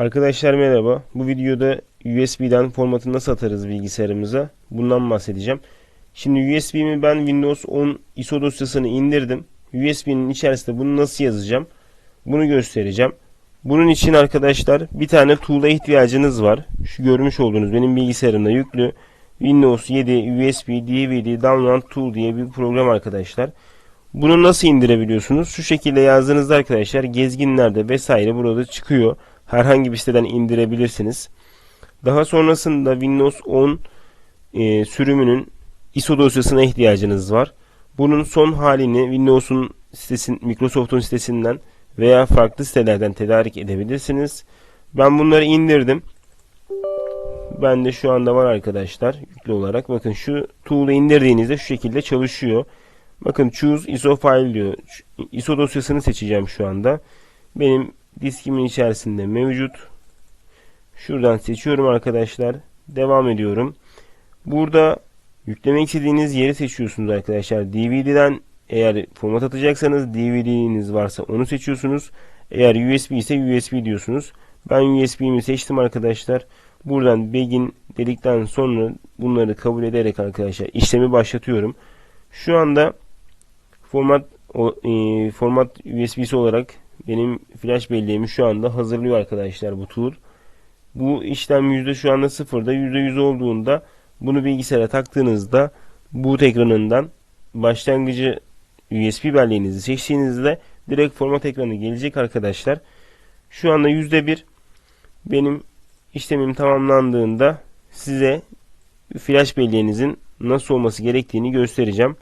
Arkadaşlar merhaba. Bu videoda USB'den formatı nasıl atarız bilgisayarımıza? Bundan bahsedeceğim. Şimdi USB'mi ben Windows 10 ISO dosyasını indirdim. USB'nin içerisinde bunu nasıl yazacağım? Bunu göstereceğim. Bunun için arkadaşlar bir tane tool'a ihtiyacınız var. Şu görmüş olduğunuz benim bilgisayarımda yüklü Windows 7 USB DVD Download Tool diye bir program arkadaşlar. Bunu nasıl indirebiliyorsunuz? Şu şekilde yazdığınızda arkadaşlar gezginlerde vesaire burada çıkıyor. Herhangi bir siteden indirebilirsiniz. Daha sonrasında Windows 10 e, sürümünün ISO dosyasına ihtiyacınız var. Bunun son halini Windows'un sitesin, Microsoft'un sitesinden veya farklı sitelerden tedarik edebilirsiniz. Ben bunları indirdim. Bende şu anda var arkadaşlar yüklü olarak. Bakın şu tool'u indirdiğinizde şu şekilde çalışıyor. Bakın choose ISO file diyor. ISO dosyasını seçeceğim şu anda. Benim diskimin içerisinde mevcut. Şuradan seçiyorum arkadaşlar. Devam ediyorum. Burada yüklemek istediğiniz yeri seçiyorsunuz arkadaşlar. DVD'den eğer format atacaksanız DVD'niz varsa onu seçiyorsunuz. Eğer USB ise USB diyorsunuz. Ben USB'mi seçtim arkadaşlar. Buradan begin dedikten sonra bunları kabul ederek arkadaşlar işlemi başlatıyorum. Şu anda format e, format USB'si olarak benim flash belleğimi şu anda hazırlıyor arkadaşlar bu tool. Bu işlem yüzde şu anda sıfırda yüzde yüz olduğunda bunu bilgisayara taktığınızda boot ekranından başlangıcı USB belleğinizi seçtiğinizde direkt format ekranı gelecek arkadaşlar. Şu anda yüzde bir benim işlemim tamamlandığında size flash belleğinizin nasıl olması gerektiğini göstereceğim.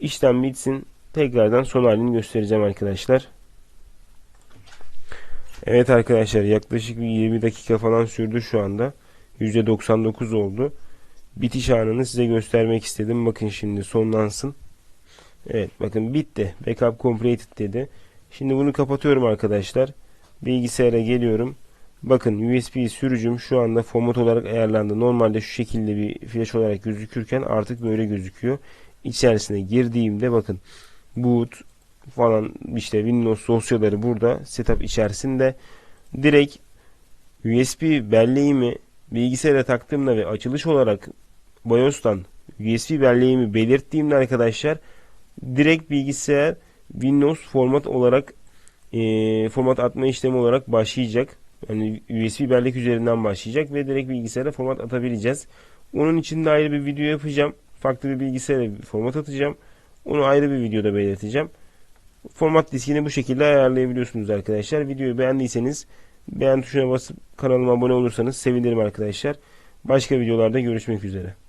İşlem bitsin. Tekrardan son halini göstereceğim arkadaşlar. Evet arkadaşlar yaklaşık bir 20 dakika falan sürdü şu anda. %99 oldu. Bitiş anını size göstermek istedim. Bakın şimdi sonlansın. Evet bakın bitti. Backup completed dedi. Şimdi bunu kapatıyorum arkadaşlar. Bilgisayara geliyorum. Bakın USB sürücüm şu anda format olarak ayarlandı. Normalde şu şekilde bir flash olarak gözükürken artık böyle gözüküyor. İçerisine girdiğimde bakın boot falan işte Windows dosyaları burada setup içerisinde direkt USB belleğimi bilgisayara taktığımda ve açılış olarak BIOS'tan USB belleğimi belirttiğimde arkadaşlar direkt bilgisayar Windows format olarak e, format atma işlemi olarak başlayacak. Yani USB bellek üzerinden başlayacak ve direkt bilgisayara format atabileceğiz. Onun için de ayrı bir video yapacağım. Farklı bir bilgisayara format atacağım. Onu ayrı bir videoda belirteceğim. Format diskini bu şekilde ayarlayabiliyorsunuz arkadaşlar. Videoyu beğendiyseniz beğen tuşuna basıp kanalıma abone olursanız sevinirim arkadaşlar. Başka videolarda görüşmek üzere.